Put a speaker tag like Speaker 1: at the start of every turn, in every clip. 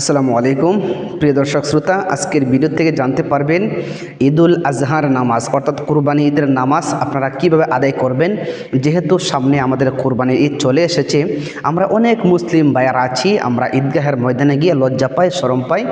Speaker 1: আসসালামু আলাইকুম, প্রিয় দর্শক শ্রোতা, আজকের ভিডিও থেকে জানতে পারবেন ঈদুল আজহার নামাজ, অর্থাৎ কোরবানি ঈদের নামাজ আপনারা কীভাবে আদায় করবেন? যেহেতু সামনে আমাদের কোরবানি ঈদ চলে এসেছে, আমরা অনেক মুসলিম ভাইয়ার আছি, আমরা ঈদগাহের ময়দানে গিয়ে লজ্জা পাই, শরম পাই।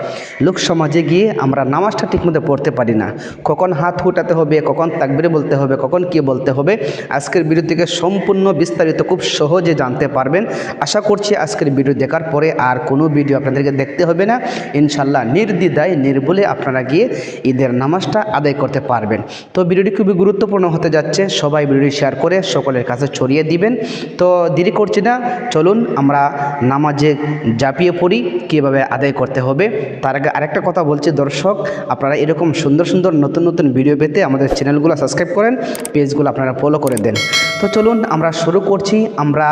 Speaker 1: লোক সমাজে গিয়ে আমরা নামাজটা ঠিকমতো পড়তে পারি না। কখন হাত হুটাতে হবে, কখন তাকবিরে বলতে হবে, কখন কি বলতে হবে, আজকের ভিডিও থেকে সম্পূর্ণ বিস্তারিত খুব সহজে জানতে পারবেন। আশা করছি আজকের ভিডিও দেখার পরে আর কোনো ভিডিও আপনাদেরকে দেখতে হবে না। ইনশাল্লাহ নির্দ্বিধায় নির্ভুলে আপনারা গিয়ে ঈদের নামাজটা আদায় করতে পারবেন। তো ভিডিওটি খুবই গুরুত্বপূর্ণ হতে যাচ্ছে। সবাই ভিডিওটি শেয়ার করে সকলের কাছে ছড়িয়ে দিবেন। তো দেরি করছি না। চলুন আমরা নামাজে জাপিয়ে পড়ি, কীভাবে আদায় করতে হবে। তার আগে আরেকটা কথা বলছি দর্শক, আপনারা এরকম সুন্দর সুন্দর নতুন নতুন ভিডিও পেতে আমাদের চ্যানেলগুলো সাবস্ক্রাইব করেন, পেজগুলো আপনারা ফলো করে দেন। তো চলুন আমরা শুরু করছি, আমরা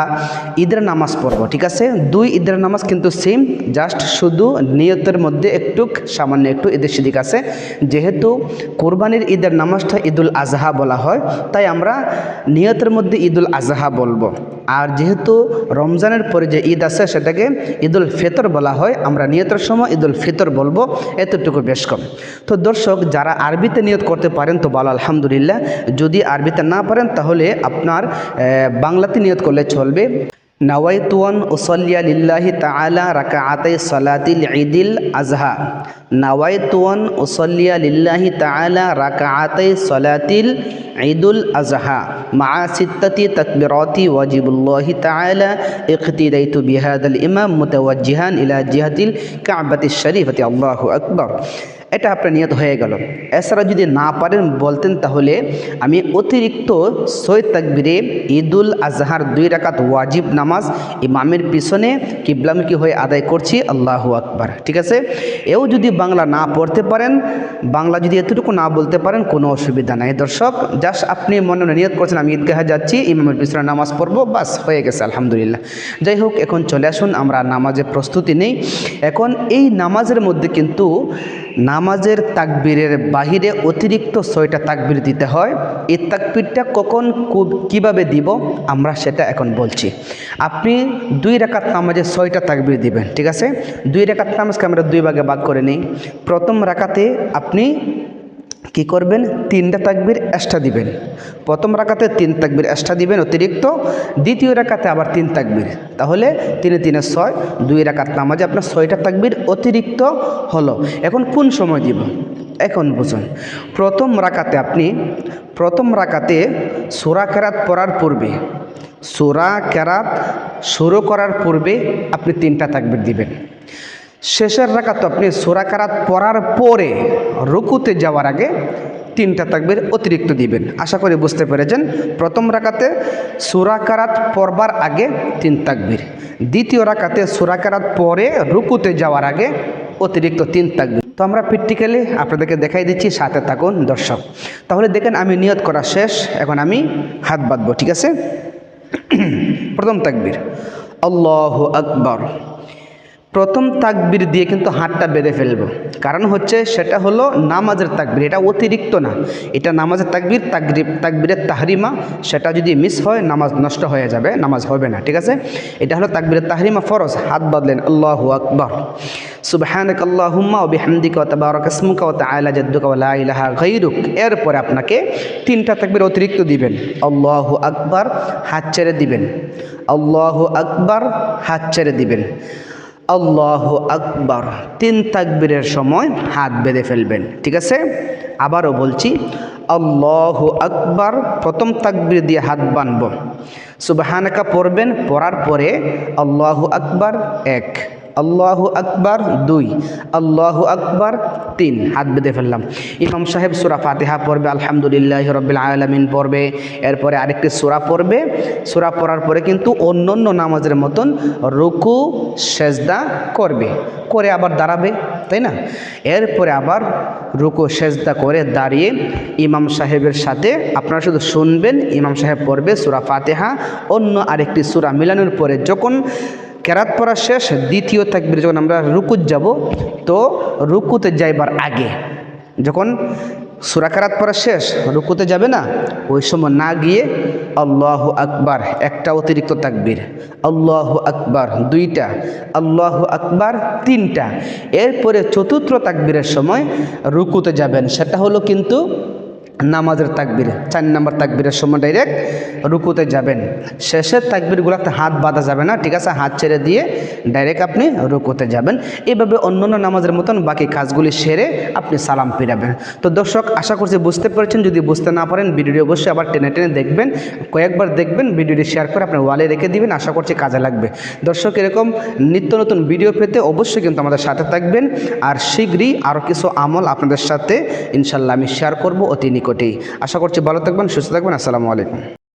Speaker 1: ঈদের নামাজ পড়ব, ঠিক আছে? দুই ঈদের নামাজ কিন্তু সেম জাস্ট শুধু নিয়তের মধ্যে একটু, সামান্য একটু ঈদের সিদিক আছে। যেহেতু কোরবানির ঈদের নামাজটা ঈদুল আজহা বলা হয়, তাই আমরা নিয়তের মধ্যে ঈদুল আজহা বলব। আর যেহেতু রমজানের পরে যে ঈদ আছে, সেটাকে ঈদুল ফিতর বলা হয়। আমরা নিয়তের সময় ঈদুল ফিতর বলব, এতটুকু বেশ কম। তো দর্শক, যারা আরবিতে নিয়ত করতে পারেন, তো ভালো আলহামদুলিল্লাহ। যদি আরবিতে না পারেন, তাহলে আপনার বাংলাতে নিয়ত করলে চলবে। نويت أن أصلي لله تعالى ركعتي صلاة العيد الأضحى. نويت أن أصلي لله تعالى ركعتي صلاة العيد الأضحى. مع ستة تكبيرات واجب الله تعالى اقتديت بهذا الإمام متوجها إلى جهة الكعبة الشريفة. الله أكبر. এটা আপনার নিয়ত হয়ে গেল। এছাড়া যদি না পারেন বলতেন তাহলে আমি অতিরিক্ত সৈয়দ তাকবিরে ঈদুল আজহার দুই রাকাত ওয়াজিব নামাজ ইমামের পিছনে কিবলামুখী হয়ে আদায় করছি, আল্লাহু আকবার। ঠিক আছে? এও যদি বাংলা না পড়তে পারেন, বাংলা যদি এতটুকু না বলতে পারেন, কোনো অসুবিধা নাই। দর্শক, জাস্ট আপনি মনে মনে নিয়ত করছেন, আমি ঈদগাহে যাচ্ছি, ইমামের পিছনে নামাজ পড়ব, বাস, হয়ে গেছে, আলহামদুলিল্লাহ। যাই হোক, এখন চলে আসুন, আমরা নামাজের প্রস্তুতি নেই। এখন এই নামাজের মধ্যে কিন্তু নামাজের তাকবীরের বাহিরে অতিরিক্ত ছয়টা তাকবীর দিতে হয়। এই তাকবীরটা কখন কীভাবে দিব, আমরা সেটা এখন বলছি। আপনি দুই রাকাত নামাজে ছয়টা তাকবীর দিবেন, ঠিক আছে? দুই রাকাত নামাজকে আমরা দুই ভাগে ভাগ করে নিই। প্রথম রাকাতে আপনি কি করবেন? তিনটা তাকবির এক্সট্রা দিবেন। প্রথম রাকাতে তিন তাকবির এক্সট্রা দিবেন অতিরিক্ত, দ্বিতীয় রাকাতে আবার তিন তাকবির। তাহলে তিনে তিনে ছয়, দুই রাকাত নামাজে আপনার ছয়টা তাকবির অতিরিক্ত হলো। এখন কোন সময় দিব? এখন বুঝুন। প্রথম রাকাতে আপনি, প্রথম রাকাতে সোরা কেরাত পড়ার পূর্বে, সোরা কেরাত শুরু করার পূর্বে আপনি তিনটা তাকবির দিবেন। শেষের রাকাত আপনি সোরাকারাত পড়ার পরে রুকুতে যাওয়ার আগে তিনটা তাকবির অতিরিক্ত দিবেন। আশা করি বুঝতে পেরেছেন। প্রথম রাকাতে সুরাকারাত পড়বার আগে তিন তাকবির। দ্বিতীয় রাকাতে সুরাকারাত পরে রুকুতে যাওয়ার আগে অতিরিক্ত তিন তাকবির। তো আমরা প্র্যাকটিক্যালি আপনাদেরকে দেখাই দিচ্ছি, সাথে থাকুন দর্শক। তাহলে দেখেন আমি নিয়ত করা শেষ। এখন আমি হাত বাঁধবো, ঠিক আছে? প্রথম তাকবির, আল্লাহ আকবর। প্রথম তাকবির দিয়ে কিন্তু হাতটা বেঁধে ফেলব। কারণ হচ্ছে সেটা হলো নামাজের তাকবির। এটা অতিরিক্ত না। এটা নামাজের তাকবির তাকবির, তাকবিরের তাহরিমা। সেটা যদি মিস হয়, নামাজ নষ্ট হয়ে যাবে, নামাজ হবে না, ঠিক আছে? এটা হলো তাকবিরের তাহরিমা ফরজ। হাত বাঁধলেন, আল্লাহ আকবর। সুবহানাক আল্লাহুম্মা বিহামদিকা ওয়া তাবারাক এরপরে আপনাকে তিনটা তাকবির অতিরিক্ত দিবেন। আল্লাহু আকবার, হাত ছেড়ে দিবেন। আল্লাহু আকবার, হাত ছেড়ে দিবেন। আল্লাহ আকবর। তিন তাকবীরের সময় হাত বেঁধে ফেলবেন, ঠিক আছে? আবারও বলছি, আল্লাহ আকবর, প্রথম তাকবির দিয়ে হাত বানব। সুবাহানাকা পড়বেন, পড়ার পরে আল্লাহ আকবর, এক। আল্লাহ আকবার দুই, আল্লাহ আকবার তিন। হাত বেঁধে ফেললাম। ইমাম সাহেব সুরা ফাতেহা পড়বে, আলহামদুলিল্লাহ রবিল আলমিন পড়বে। এরপরে আরেকটি সুরা পড়বে। সুরা পড়ার পরে কিন্তু অন্য অন্য নামাজের মতন রুকু, সেজদা করবে। করে আবার দাঁড়াবে, তাই না? এরপরে আবার রুকু, সেজদা করে দাঁড়িয়ে ইমাম সাহেবের সাথে আপনারা শুধু শুনবেন, ইমাম সাহেব পড়বে সুরা ফাতেহা। অন্য আরেকটি সুরা মিলানোর পরে যখন কেরাত পড়া শেষ, দ্বিতীয় তাকবির যখন আমরা রুকুত যাব, তো রুকুতে যাইবার আগে, যখন সুরাকারাত পড়া শেষ, রুকুতে যাবে না, ওই সময় না গিয়ে আল্লাহ আকবার, একটা অতিরিক্ত তাকবীর, আল্লাহ আকবার, দুইটা, আল্লাহ আকবার, তিনটা। এরপরে চতুর্থ তাকবীরের সময় রুকুতে যাবেন, সেটা হলো কিন্তু নামাজের তাকবির, চার নাম্বার তাকবিরের সময় ডাইরেক্ট রুকুতে যাবেন। শেষের তাকবিরগুলোতে হাত বাঁধা যাবে না, ঠিক আছে? হাত ছেড়ে দিয়ে ডাইরেক্ট আপনি রুকুতে যাবেন। এভাবে অন্য অন্য নামাজের মতন বাকি কাজগুলি সেরে আপনি সালাম ফিরাবেন। তো দর্শক, আশা করছি বুঝতে পেরেছেন। যদি বুঝতে না পারেন, ভিডিওটি অবশ্যই আবার টেনে টেনে দেখবেন, কয়েকবার দেখবেন, ভিডিওটি শেয়ার করে আপনার ওয়ালে রেখে দিবেন, আশা করছি কাজে লাগবে। দর্শক, এরকম নিত্য নতুন ভিডিও পেতে অবশ্যই কিন্তু আমাদের সাথে থাকবেন। আর শীঘ্রই আরও কিছু আমল আপনাদের সাথে ইনশাল্লাহ আমি শেয়ার করব, অতি নিকটেই আশা করছি ভালো থাকবেন সুস্থ থাকবেন। আসসালামু আলাইকুম।